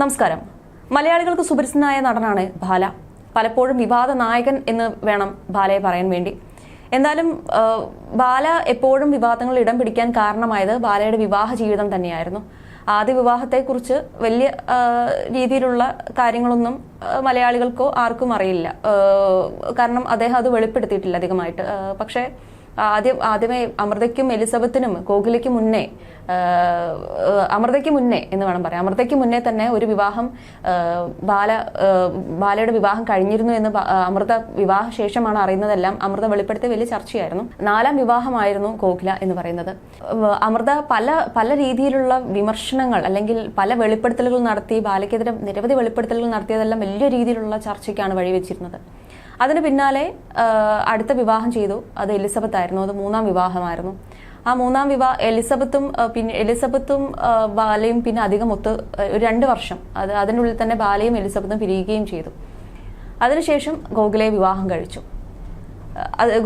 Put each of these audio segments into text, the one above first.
നമസ്കാരം. മലയാളികൾക്ക് സുപരിചിതനായ നടനാണ് ബാല. പലപ്പോഴും വിവാദ നായകൻ എന്ന് വേണം ബാലയെ പറയാൻ വേണ്ടി. എന്തായാലും ബാല എപ്പോഴും വിവാദങ്ങളിൽ ഇടം പിടിക്കാൻ കാരണമായത് ബാലയുടെ വിവാഹ ജീവിതം തന്നെയായിരുന്നു. ആദ്യ വിവാഹത്തെക്കുറിച്ച് വലിയ രീതിയിലുള്ള കാര്യങ്ങളൊന്നും മലയാളികൾക്കോ ആർക്കും അറിയില്ല. കാരണം അദ്ദേഹം അത് വെളിപ്പെടുത്തിയിട്ടില്ല അധികമായിട്ട്. പക്ഷേ ആദ്യം ആദ്യമേ അമൃതയ്ക്കും എലിസബത്തിനും കോകിലയ്ക്കും മുന്നേ അമൃതയ്ക്ക് മുന്നേ എന്ന് വേണം പറയാം. അമൃതയ്ക്ക് മുന്നേ തന്നെ ഒരു വിവാഹം ബാല ബാലയുടെ വിവാഹം കഴിഞ്ഞിരുന്നു എന്ന് അമൃത വിവാഹ ശേഷമാണ് അറിയുന്നതെല്ലാം അമൃത വെളിപ്പെടുത്തിയ വലിയ ചർച്ചയായിരുന്നു. നാലാം വിവാഹമായിരുന്നു കോകില എന്ന് പറയുന്നത്. അമൃത പല പല രീതിയിലുള്ള വിമർശനങ്ങൾ അല്ലെങ്കിൽ പല വെളിപ്പെടുത്തലുകൾ നടത്തി ബാലയ്ക്കെതിരെ നിരവധി വെളിപ്പെടുത്തലുകൾ നടത്തിയതെല്ലാം വലിയ രീതിയിലുള്ള ചർച്ചയ്ക്കാണ് വഴിവെച്ചിരുന്നത്. അതിന് പിന്നാലെ അടുത്ത വിവാഹം ചെയ്തു. അത് എലിസബത്ത് ആയിരുന്നു. അത് മൂന്നാം വിവാഹമായിരുന്നു. ആ മൂന്നാം വിവാഹ എലിസബത്തും പിന്നെ എലിസബത്തും ബാലയും പിന്നെ അധികം ഒത്ത് ഒരു രണ്ട് വർഷം. അത് അതിനുള്ളിൽ തന്നെ ബാലയും എലിസബത്തും പിരിയുകയും ചെയ്തു. അതിനുശേഷം ഗോകുലെ വിവാഹം കഴിച്ചു.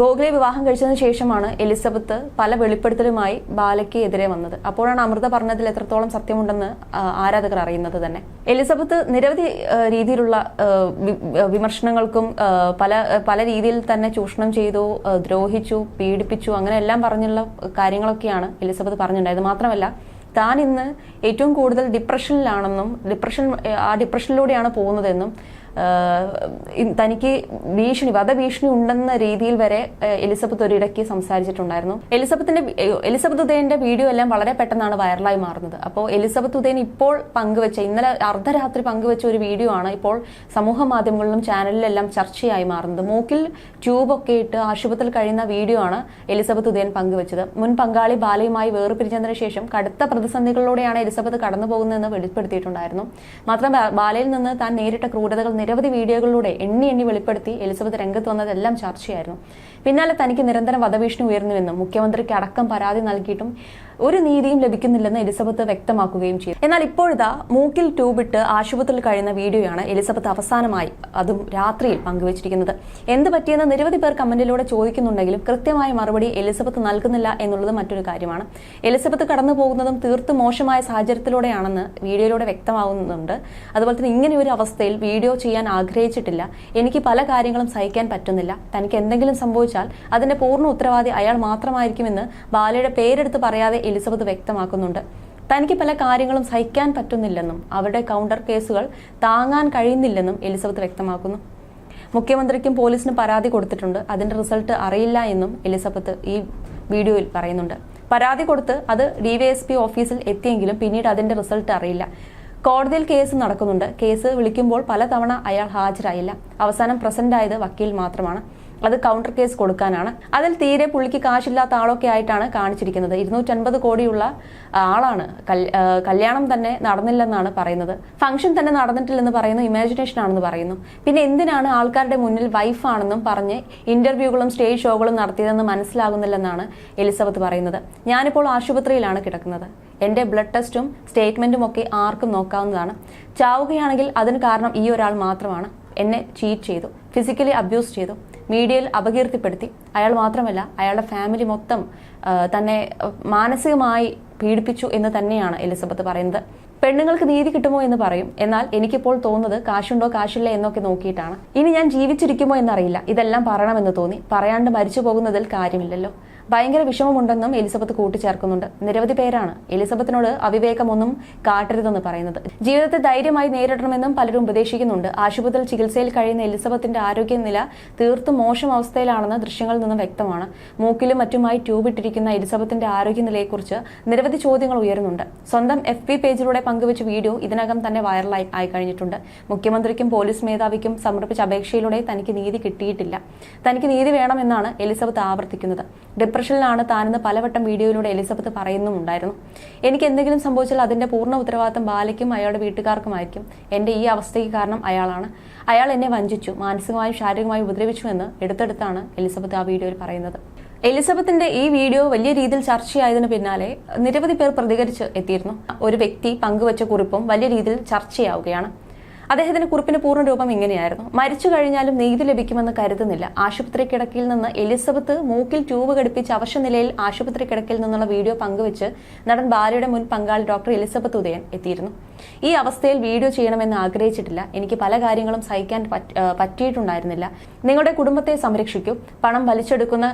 ഗോഖലെ വിവാഹം കഴിച്ചതിന് ശേഷമാണ് എലിസബത്ത് പല വെളിപ്പെടുത്തലുമായി ബാലയ്ക്ക് എതിരെ വന്നത്. അപ്പോഴാണ് അമൃത പറഞ്ഞതിൽ എത്രത്തോളം സത്യമുണ്ടെന്ന് ആരാധകർ അറിയുന്നത് തന്നെ. എലിസബത്ത് നിരവധി രീതിയിലുള്ള വിമർശനങ്ങൾക്കും പല പല രീതിയിൽ തന്നെ ചൂഷണം ചെയ്തു ദ്രോഹിച്ചു പീഡിപ്പിച്ചു അങ്ങനെ എല്ലാം പറഞ്ഞുള്ള കാര്യങ്ങളൊക്കെയാണ് എലിസബത്ത് പറഞ്ഞിട്ടുണ്ടായത്. മാത്രമല്ല താൻ ഇന്ന് ഏറ്റവും കൂടുതൽ ഡിപ്രഷനിലാണെന്നും ഡിപ്രഷൻ ആ ഡിപ്രഷനിലൂടെയാണ് പോകുന്നതെന്നും തനിക്ക് ഭീഷണി വധഭീഷണി ഉണ്ടെന്ന രീതിയിൽ വരെ എലിസബത്ത് ഒരിടയ്ക്ക് സംസാരിച്ചിട്ടുണ്ടായിരുന്നു. എലിസബത്തിന്റെ എലിസബത്ത് ഉദയന്റെ വീഡിയോ എല്ലാം വളരെ പെട്ടെന്നാണ് വൈറലായി മാറുന്നത്. അപ്പോൾ എലിസബത്ത് ഉദയൻ ഇപ്പോൾ പങ്കുവെച്ച ഇന്നലെ അർദ്ധരാത്രി പങ്കുവെച്ച ഒരു വീഡിയോ ആണ് ഇപ്പോൾ സമൂഹ മാധ്യമങ്ങളിലും ചാനലിലെല്ലാം ചർച്ചയായി മാറുന്നത്. മൂക്കിൽ ട്യൂബൊക്കെ ഇട്ട് ആശുപത്രിയിൽ കഴിയുന്ന വീഡിയോ ആണ് എലിസബത്ത് ഉദയൻ പങ്കുവച്ചത്. മുൻ പങ്കാളി ബാലയുമായി വേർപിരിഞ്ഞതിന് ശേഷം കടുത്ത പ്രതിസന്ധികളിലൂടെയാണ് എലിസബത്ത് കടന്നു പോകുന്നതെന്ന് വെളിപ്പെടുത്തിയിട്ടുണ്ടായിരുന്നു. മാത്രം ബാലയിൽ നിന്ന് താൻ നേരിട്ട ക്രൂരതകൾ നിരവധി വീഡിയോകളിലൂടെ എണ്ണി എണ്ണി വെളിപ്പെടുത്തി എലിസബത്ത് രംഗത്ത് വന്നതെല്ലാം ചർച്ചയായിരുന്നു. പിന്നാലെ തനിക്ക് നിരന്തരം വധഭീഷണി ഉയർന്നുവെന്നും മുഖ്യമന്ത്രിക്ക് അടക്കം പരാതി നൽകിയിട്ടും ഒരു നീതിയും ലഭിക്കുന്നില്ലെന്ന് എലിസബത്ത് വ്യക്തമാക്കുകയും ചെയ്തു. എന്നാൽ ഇപ്പോഴിതാ മൂക്കിൽ ട്യൂബിട്ട് ആശുപത്രിയിൽ കഴിയുന്ന വീഡിയോയാണ് എലിസബത്ത് അവസാനമായി അതും രാത്രിയിൽ പങ്കുവച്ചിരിക്കുന്നത്. എന്ത് പറ്റിയെന്ന് നിരവധി പേർ കമന്റിലൂടെ ചോദിക്കുന്നുണ്ടെങ്കിലും കൃത്യമായ മറുപടി എലിസബത്ത് നൽകുന്നില്ല എന്നുള്ളത് മറ്റൊരു കാര്യമാണ്. എലിസബത്ത് കടന്നു പോകുന്നതും തീർത്തും മോശമായ സാഹചര്യത്തിലൂടെയാണെന്ന് വീഡിയോയിലൂടെ വ്യക്തമാവുന്നുണ്ട്. അതുപോലെ തന്നെ ഇങ്ങനെ ഒരു അവസ്ഥയിൽ വീഡിയോ ചെയ്യാൻ ആഗ്രഹിച്ചിട്ടില്ല. എനിക്ക് പല കാര്യങ്ങളും സഹിക്കാൻ പറ്റുന്നില്ല. തനിക്ക് എന്തെങ്കിലും സംഭവിച്ചാൽ അതിന്റെ പൂർണ ഉത്തരവാദി അയാൾ മാത്രമായിരിക്കുമെന്ന് ബാലയുടെ പേരെടുത്ത് പറയാതെ എലിസബത്ത് വ്യക്തമാക്കുന്നുണ്ട്. തനിക്ക് പല കാര്യങ്ങളും സഹിക്കാൻ പറ്റുന്നില്ലെന്നും അവരുടെ കൗണ്ടർ കേസുകൾ താങ്ങാൻ കഴിയുന്നില്ലെന്നും എലിസബത്ത് വ്യക്തമാക്കുന്നു. മുഖ്യമന്ത്രിക്കും പോലീസിനും പരാതി കൊടുത്തിട്ടുണ്ട്. അതിന്റെ റിസൾട്ട് അറിയില്ല എന്നും എലിസബത്ത് ഈ വീഡിയോയിൽ പറയുന്നുണ്ട്. പരാതി കൊടുത്ത് അത് ഡിവൈഎസ്പി ഓഫീസിൽ എത്തിയെങ്കിലും പിന്നീട് അതിന്റെ റിസൾട്ട് അറിയില്ല. കോടതിയിൽ കേസ് നടക്കുന്നുണ്ട്. കേസ് വിളിക്കുമ്പോൾ പലതവണ അയാൾ ഹാജരായില്ല. അവസാനം പ്രസന്റ് ആയത് വക്കീൽ മാത്രമാണ്. അത് കൗണ്ടർ കേസ് കൊടുക്കാനാണ്. അതിൽ തീരെ പുള്ളിക്ക് കാശില്ലാത്ത ആളൊക്കെ ആയിട്ടാണ് കാണിച്ചിരിക്കുന്നത്. ഇരുന്നൂറ്റൻപത് കോടിയുള്ള ആളാണ്. കല്യാണം തന്നെ നടന്നില്ലെന്നാണ് പറയുന്നത്. ഫംഗ്ഷൻ തന്നെ നടന്നിട്ടില്ലെന്ന് പറയുന്നു ഇമാജിനേഷൻ ആണെന്ന് പറയുന്നു. പിന്നെ എന്തിനാണ് ആൾക്കാരുടെ മുന്നിൽ വൈഫാണെന്നും പറഞ്ഞ് ഇന്റർവ്യൂകളും സ്റ്റേജ് ഷോകളും നടത്തിയതെന്ന് മനസ്സിലാകുന്നില്ലെന്നാണ് എലിസബത്ത് പറയുന്നത്. ഞാനിപ്പോൾ ആശുപത്രിയിലാണ് കിടക്കുന്നത്. എന്റെ ബ്ലഡ് ടെസ്റ്റും സ്റ്റേറ്റ്മെന്റും ഒക്കെ ആർക്കും നോക്കാവുന്നതാണ്. ചാവുകയാണെങ്കിൽ അതിന് കാരണം ഈ ഒരാൾ മാത്രമാണ്. എന്നെ ചീറ്റ് ചെയ്തു. ഫിസിക്കലി അബ്യൂസ് ചെയ്തു. മീഡിയയിൽ അപകീർത്തിപ്പെടുത്തി. അയാൾ മാത്രമല്ല അയാളുടെ ഫാമിലി മൊത്തം തന്നെ മാനസികമായി പീഡിപ്പിച്ചു എന്ന് തന്നെയാണ് എലിസബത്ത് പറയുന്നത്. പെണ്ണുങ്ങൾക്ക് നീതി കിട്ടുമോ എന്ന് പറയും. എന്നാൽ എനിക്കിപ്പോൾ തോന്നുന്നത് കാശുണ്ടോ കാശില്ല എന്നൊക്കെ നോക്കിയിട്ടാണ്. ഇനി ഞാൻ ജീവിച്ചിരിക്കുമോ എന്നറിയില്ല. ഇതെല്ലാം പറയണമെന്ന് തോന്നി. പറയാണ്ട് മരിച്ചു പോകുന്നതിൽ കാര്യമില്ലല്ലോ. ഭയങ്കര വിഷമമുണ്ടെന്നും എലിസബത്ത് കൂട്ടിച്ചേർക്കുന്നുണ്ട്. നിരവധി പേരാണ് എലിസബത്തിനോട് അവിവേകമൊന്നും കാട്ടരുതെന്ന് പറയുന്നത്. ജീവിതത്തെ ധൈര്യമായി നേരിടണമെന്നും പലരും ഉപദേശിക്കുന്നുണ്ട്. ആശുപത്രിയിൽ ചികിത്സയിൽ കഴിയുന്ന എലിസബത്തിന്റെ ആരോഗ്യനില തീർത്തും മോശം അവസ്ഥയിലാണെന്ന് ദൃശ്യങ്ങളിൽ നിന്നും വ്യക്തമാണ്. മൂക്കിലും മറ്റുമായി ട്യൂബ് ഇട്ടിരിക്കുന്ന എലിസബത്തിന്റെ ആരോഗ്യനിലയെക്കുറിച്ച് നിരവധി ചോദ്യങ്ങൾ ഉയരുന്നുണ്ട്. സ്വന്തം എഫ് പി പേജിലൂടെ പങ്കുവച്ച വീഡിയോ ഇതിനകം തന്നെ വൈറലായി ആയി കഴിഞ്ഞിട്ടുണ്ട്. മുഖ്യമന്ത്രിക്കും പോലീസ് മേധാവിക്കും സമർപ്പിച്ച അപേക്ഷയിലൂടെ തനിക്ക് നീതി കിട്ടിയിട്ടില്ല. തനിക്ക് നീതി വേണമെന്നാണ് എലിസബത്ത് ആവർത്തിക്കുന്നത്. ഡിപ്രഷനിലാണ് താനെന്ന് പലവട്ടം വീഡിയോയിലൂടെ എലിസബത്ത് പറയുന്നുമുണ്ടായിരുന്നു എനിക്ക് എന്തെങ്കിലും സംഭവിച്ചാൽ അതിന്റെ പൂർണ ഉത്തരവാദിത്തം ബാലയ്ക്കും അയാളുടെ വീട്ടുകാർക്കുമായിരിക്കും. എന്റെ ഈ അവസ്ഥയ്ക്ക് കാരണം അയാളാണ്. അയാൾ എന്നെ വഞ്ചിച്ചു മാനസികമായും ശാരീരികമായും ഉപദ്രവിച്ചു എന്ന് എടുത്തെടുത്താണ് എലിസബത്ത് ആ വീഡിയോയിൽ പറയുന്നത്. എലിസബത്തിന്റെ ഈ വീഡിയോ വലിയ രീതിയിൽ ചർച്ചയായതിനു പിന്നാലെ നിരവധി പേർ പ്രതികരിച്ച് എത്തിയിരുന്നു. ഒരു വ്യക്തി പങ്കുവച്ച കുറിപ്പും വലിയ രീതിയിൽ ചർച്ചയാവുകയാണ്. അദ്ദേഹത്തിന്റെ കുറിപ്പിന് പൂർണ രൂപം ഇങ്ങനെയായിരുന്നു. മരിച്ചു കഴിഞ്ഞാലും നീതി ലഭിക്കുമെന്ന് കരുതുന്നില്ല. ആശുപത്രി കിടക്കിൽ നിന്ന് എലിസബത്ത് മൂക്കിൽ ട്യൂബ് ഘടിപ്പിച്ച് അവശ്യ നിലയിൽ ആശുപത്രി കിടക്കിൽ നിന്നുള്ള വീഡിയോ പങ്കുവച്ച് നടൻ ബാലയുടെ മുൻ പങ്കാളി ഡോക്ടർ എലിസബത്ത് ഉദയൻ എത്തിയിരുന്നു. ഈ അവസ്ഥയിൽ വീഡിയോ ചെയ്യണമെന്ന് ആഗ്രഹിച്ചിട്ടില്ല. എനിക്ക് പല കാര്യങ്ങളും സഹിക്കാൻ പറ്റിയിട്ടുണ്ടായിരുന്നില്ല. നിങ്ങളുടെ കുടുംബത്തെ സംരക്ഷിക്കൂ. പണം വലിച്ചെടുക്കുന്ന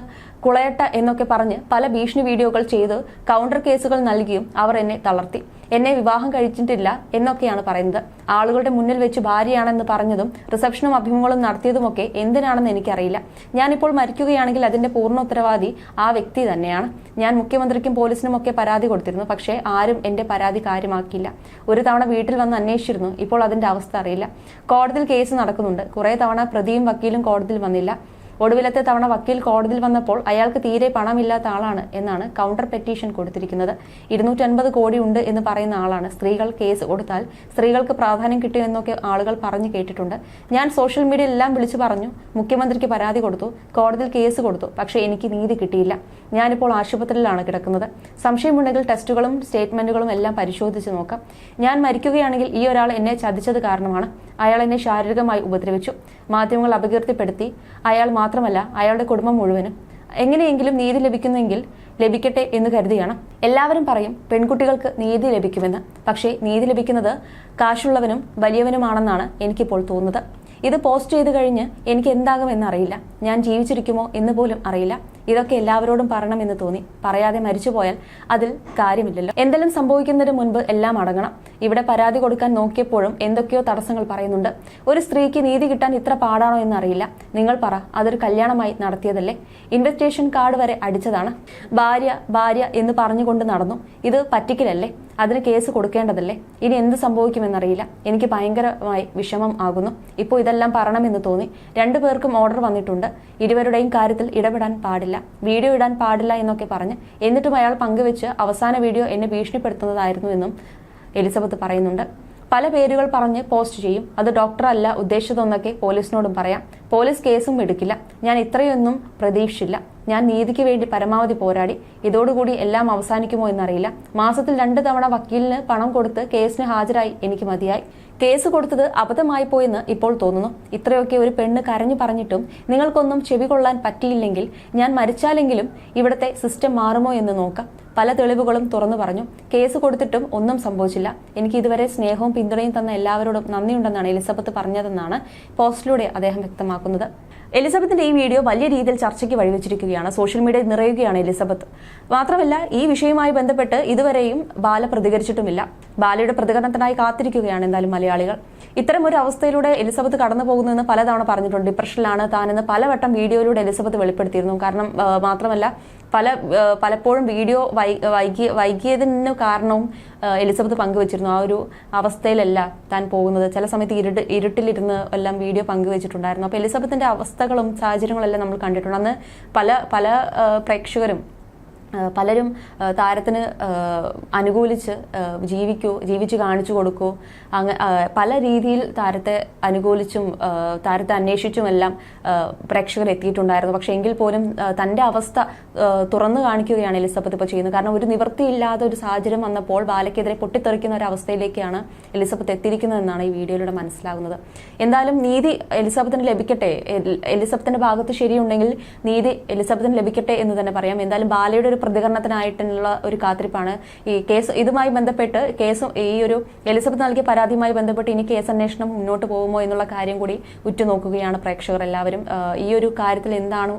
കുളയട്ട എന്നൊക്കെ പറഞ്ഞ് പല ഭീഷണി വീഡിയോകൾ ചെയ്ത് കൗണ്ടർ കേസുകൾ നൽകിയും അവർ എന്നെ തളർത്തി. എന്നെ വിവാഹം കഴിച്ചിട്ടില്ല എന്നൊക്കെയാണ് പറയുന്നത്. ആളുകളുടെ മുന്നിൽ വെച്ച് ഭാര്യയാണെന്ന് പറഞ്ഞതും റിസപ്ഷനും അഭിമുഖങ്ങളും നടത്തിയതുമൊക്കെ എന്തിനാണെന്ന് എനിക്കറിയില്ല. ഞാനിപ്പോൾ മരിക്കുകയാണെങ്കിൽ അതിന്റെ പൂർണ ഉത്തരവാദി ആ വ്യക്തി തന്നെയാണ്. ഞാൻ മുഖ്യമന്ത്രിക്കും പോലീസിനും ഒക്കെ പരാതി കൊടുത്തിരുന്നു. പക്ഷേ ആരും എന്റെ പരാതി കാര്യമാക്കിയില്ല. ഒരു തവണ വീട്ടിൽ വന്ന് അന്വേഷിച്ചിരുന്നു. ഇപ്പോൾ അതിന്റെ അവസ്ഥ അറിയില്ല. കോടതിയിൽ കേസ് നടക്കുന്നുണ്ട്. കുറേ തവണ പ്രതിയും വക്കീലും കോടതിയിൽ വന്നില്ല. ഒടുവിലത്തെ തവണ വക്കീൽ കോടതിയിൽ വന്നപ്പോൾ അയാൾക്ക് തീരെ പണമില്ലാത്ത ആളാണ് എന്നാണ് കൗണ്ടർ പെറ്റീഷൻ കൊടുത്തിരിക്കുന്നത്. ഇരുന്നൂറ്റൻപത് കോടി ഉണ്ട് എന്ന് പറയുന്ന ആളാണ് സ്ത്രീകൾ കേസ് കൊടുത്താൽ സ്ത്രീകൾക്ക് പ്രാധാന്യം കിട്ടും എന്നൊക്കെ ആളുകൾ പറഞ്ഞു കേട്ടിട്ടുണ്ട്. ഞാൻ സോഷ്യൽ മീഡിയയിൽ എല്ലാം വിളിച്ചു പറഞ്ഞു മുഖ്യമന്ത്രിക്ക് പരാതി കൊടുത്തു കോടതിയിൽ കേസ് കൊടുത്തു പക്ഷേ എനിക്ക് നീതി കിട്ടിയില്ല. ഞാനിപ്പോൾ ആശുപത്രിയിലാണ് കിടക്കുന്നത്. സംശയമുണ്ടെങ്കിൽ ടെസ്റ്റുകളും സ്റ്റേറ്റ്മെന്റുകളും എല്ലാം പരിശോധിച്ച് നോക്കാം. ഞാൻ മരിക്കുകയാണെങ്കിൽ ഈ ഒരാൾ എന്നെ ചതിച്ചത് കാരണമാണ്. അയാൾ എന്നെ ശാരീരികമായി ഉപദ്രവിച്ചു. മാധ്യമങ്ങൾ അപകീർത്തിപ്പെടുത്തി. അയാൾ മാത്രമല്ല അയാളുടെ കുടുംബം മുഴുവനും. എങ്ങനെയെങ്കിലും നീതി ലഭിക്കുന്നെങ്കിൽ ലഭിക്കട്ടെ എന്ന് കരുതിയാണ്. എല്ലാവരും പറയും പെൺകുട്ടികൾക്ക് നീതി ലഭിക്കുമെന്ന്. പക്ഷേ നീതി ലഭിക്കുന്നത് കാശുള്ളവനും വലിയവനുമാണെന്നാണ് എനിക്കിപ്പോൾ തോന്നുന്നത്. ഇത് പോസ്റ്റ് ചെയ്ത് കഴിഞ്ഞ് എനിക്ക് എന്താകുമെന്ന് അറിയില്ല. ഞാൻ ജീവിച്ചിരിക്കുമോ എന്ന് പോലും അറിയില്ല. ഇതൊക്കെ എല്ലാവരോടും പറയണമെന്ന് തോന്നി. പറയാതെ മരിച്ചു പോയാൽ അതിൽ കാര്യമില്ലല്ലോ. എന്തെല്ലാം സംഭവിക്കുന്നതിന് മുൻപ് എല്ലാം അടങ്ങണം. ഇവിടെ പരാതി കൊടുക്കാൻ നോക്കിയപ്പോഴും എന്തൊക്കെയോ തടസ്സങ്ങൾ പറയുന്നുണ്ട്. ഒരു സ്ത്രീക്ക് നീതി കിട്ടാൻ ഇത്ര പാടാണോ എന്ന് അറിയില്ല നിങ്ങൾ പറ അതൊരു കല്യാണമായി നടത്തിയതല്ലേ? ഇൻവെസ്റ്റേഷൻ കാർഡ് വരെ അടിച്ചതാണ്. ഭാര്യ ഭാര്യ എന്ന് പറഞ്ഞുകൊണ്ട് നടന്നു. ഇത് പറ്റിക്കലല്ലേ? അതിന് കേസ് കൊടുക്കേണ്ടതല്ലേ? ഇനി എന്ത് സംഭവിക്കുമെന്നറിയില്ല. എനിക്ക് ഭയങ്കരമായി വിഷമം ആകുന്നു. ഇപ്പോൾ ഇതെല്ലാം പറയണമെന്ന് തോന്നി. രണ്ടു പേർക്കും ഓർഡർ വന്നിട്ടുണ്ട്. ഇരുവരുടെയും കാര്യത്തിൽ ഇടപെടാൻ പാടില്ല. വീഡിയോ ഇടാൻ പാടില്ല എന്നൊക്കെ പറഞ്ഞ് എന്നിട്ടും അയാൾ പങ്കുവെച്ച് അവസാന വീഡിയോ എന്നെ ഭീഷണിപ്പെടുത്തുന്നതായിരുന്നു എന്നും എലിസബത്ത് പറയുന്നുണ്ട്. പല പേരുകൾ പറഞ്ഞ് പോസ്റ്റ് ചെയ്യും. അത് ഡോക്ടറല്ല ഉദ്ദേശിച്ചതെന്നൊക്കെ പോലീസിനോടും പറയാം. പോലീസ് കേസും എടുക്കില്ല. ഞാൻ ഇത്രയൊന്നും പ്രതീക്ഷിച്ചില്ല. ഞാൻ നീതിക്ക് വേണ്ടി പരമാവധി പോരാടി. ഇതോടുകൂടി എല്ലാം അവസാനിക്കുമോ എന്നറിയില്ല. മാസത്തിൽ രണ്ട് തവണ വക്കീലിന് പണം കൊടുത്ത് കേസിന് ഹാജരായി എനിക്ക് മതിയായി. കേസ് കൊടുത്തത് അബദ്ധമായി പോയെന്ന് ഇപ്പോൾ തോന്നുന്നു. ഇത്രയൊക്കെ ഒരു പെണ്ണ് കരഞ്ഞു പറഞ്ഞിട്ടും നിങ്ങൾക്കൊന്നും ചെവി കൊള്ളാൻ പറ്റിയില്ലെങ്കിൽ ഞാൻ മരിച്ചാലെങ്കിലും ഇവിടുത്തെ സിസ്റ്റം മാറുമോ എന്ന് നോക്കാം. പല തെളിവുകളും തുറന്നു പറഞ്ഞു. കേസ് കൊടുത്തിട്ടും ഒന്നും സംഭവിച്ചില്ല. എനിക്ക് ഇതുവരെ സ്നേഹവും പിന്തുണയും തന്ന എല്ലാവരോടും നന്ദിയുണ്ടെന്നാണ് എലിസബത്ത് പറഞ്ഞതെന്നാണ് പോസ്റ്റിലൂടെ അദ്ദേഹം വ്യക്തമാക്കുന്നത്. എലിസബത്തിന്റെ ഈ വീഡിയോ വലിയ രീതിയിൽ ചർച്ചയ്ക്ക് വഴിവെച്ചിരിക്കുകയാണ്. സോഷ്യൽ മീഡിയ നിറയുകയാണ് എലിസബത്ത്. മാത്രമല്ല ഈ വിഷയവുമായി ബന്ധപ്പെട്ട് ഇതുവരെയും ബാല പ്രതികരിച്ചിട്ടുമില്ല. ബാലയുടെ പ്രതികരണത്തിനായി കാത്തിരിക്കുകയാണ് എന്തായാലും മലയാളികൾ. ഇത്തരം ഒരു അവസ്ഥയിലൂടെ എലിസബത്ത് കടന്നു പോകുന്നതെന്ന് പലതവണ പറഞ്ഞിട്ടുണ്ട്. ഡിപ്രഷനിലാണ് താനെന്ന് പലവട്ടം വീഡിയോയിലൂടെ എലിസബത്ത് വെളിപ്പെടുത്തിയിരുന്നു. കാരണം മാത്രമല്ല പല പലപ്പോഴും വീഡിയോ വൈകി വൈകിയതിന് കാരണവും എലിസബത്ത് പങ്കുവച്ചിരുന്നു. ആ ഒരു അവസ്ഥയിലല്ല താൻ പോകുന്നത്. ചില സമയത്ത് ഇരുട്ട് ഇരുട്ടിലിരുന്ന് എല്ലാം വീഡിയോ പങ്കുവച്ചിട്ടുണ്ടായിരുന്നു. അപ്പോൾ എലിസബത്തിന്റെ അവസ്ഥകളും സാഹചര്യങ്ങളും എല്ലാം നമ്മൾ കണ്ടിട്ടുണ്ട്. അന്ന് പല പല പ്രേക്ഷകരും പലരും താരത്തിന് അനുകൂലിച്ച് ജീവിക്കൂ ജീവിച്ച് കാണിച്ചു കൊടുക്കൂ. അങ്ങ പല രീതിയിൽ താരത്തെ അനുകൂലിച്ചും താരത്തെ അന്വേഷിച്ചുമെല്ലാം എല്ലാം പ്രേക്ഷകർ എത്തിയിട്ടുണ്ടായിരുന്നു. പക്ഷെ എങ്കിൽ പോലും തന്റെ അവസ്ഥ തുറന്നു കാണിക്കുകയാണ് എലിസബത്ത് ഇപ്പോൾ ചെയ്യുന്നത്. കാരണം ഒരു നിവൃത്തിയില്ലാത്ത ഒരു സാഹചര്യം വന്നപ്പോൾ ബാലയ്ക്കെതിരെ പൊട്ടിത്തെറിക്കുന്ന ഒരു അവസ്ഥയിലേക്കാണ് എലിസബത്ത് എത്തിയിരിക്കുന്നതെന്നാണ് ഈ വീഡിയോയിലൂടെ മനസ്സിലാകുന്നത്. എന്തായാലും നീതി എലിസബത്തിന് ലഭിക്കട്ടെ. എലിസബത്തിന്റെ ഭാഗത്ത് ശരിയുണ്ടെങ്കിൽ നീതി എലിസബത്തിന് ലഭിക്കട്ടെ എന്ന് തന്നെ പറയാം. എന്തായാലും ബാലയുടെ പ്രതികരണത്തിനായിട്ടുള്ള ഒരു കാത്തിരിപ്പാണ് ഈ കേസ് ഇതുമായി ബന്ധപ്പെട്ട് കേസ് ഈ ഒരു എലിസബത്ത് നൽകിയ പരാതിയുമായി ബന്ധപ്പെട്ട് ഇനി കേസ് അന്വേഷണം മുന്നോട്ട് പോകുമോ എന്നുള്ള കാര്യം കൂടി ഉറ്റുനോക്കുകയാണ് പ്രേക്ഷകർ എല്ലാവരും. ഈ ഒരു കാര്യത്തിൽ എന്താണ്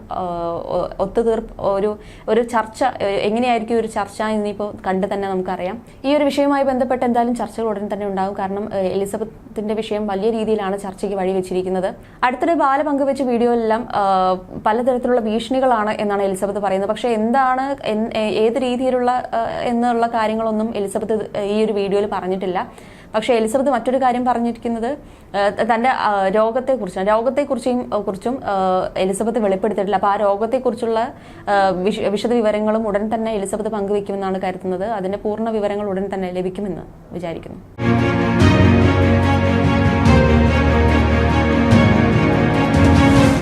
ഒത്തുതീർപ്പ് ഒരു ഒരു ചർച്ച എങ്ങനെയായിരിക്കും ഒരു ചർച്ച ഇനിയിപ്പോൾ കണ്ട് തന്നെ നമുക്കറിയാം. ഈ ഒരു വിഷയവുമായി ബന്ധപ്പെട്ട് എന്തായാലും ചർച്ചകൾ ഉടൻ തന്നെ ഉണ്ടാകും. കാരണം എലിസബത്തിന്റെ വിഷയം വലിയ രീതിയിലാണ് ചർച്ചയ്ക്ക് വഴിവെച്ചിരിക്കുന്നത് അടുത്തിടെ ബാല പങ്കുവെച്ച വീഡിയോയിലെല്ലാം പലതരത്തിലുള്ള ഭീഷണികളാണ് എന്നാണ് എലിസബത്ത് പറയുന്നത്. പക്ഷേ എന്താണ് ഏത് രീതിയിലുള്ള എന്നുള്ള കാര്യങ്ങളൊന്നും എലിസബത്ത് ഈ ഒരു വീഡിയോയിൽ പറഞ്ഞിട്ടില്ല. പക്ഷെ എലിസബത്ത് മറ്റൊരു കാര്യം പറഞ്ഞിരിക്കുന്നത് തന്റെ രോഗത്തെ രോഗത്തെക്കുറിച്ചാണ് രോഗത്തെക്കുറിച്ചും കുറിച്ചും കുറിച്ചും എലിസബത്ത് വെളിപ്പെടുത്തിയിട്ടില്ല. അപ്പോൾ ആ രോഗത്തെക്കുറിച്ചുള്ള കുറിച്ചുള്ള വിശദ വിവരങ്ങളും ഉടൻ തന്നെ എലിസബത്ത് പങ്കുവെക്കുമെന്നാണ് കരുതുന്നത്. അതിന്റെ പൂർണ വിവരങ്ങൾ ഉടൻ തന്നെ ലഭിക്കുമെന്ന് വിചാരിക്കുന്നു.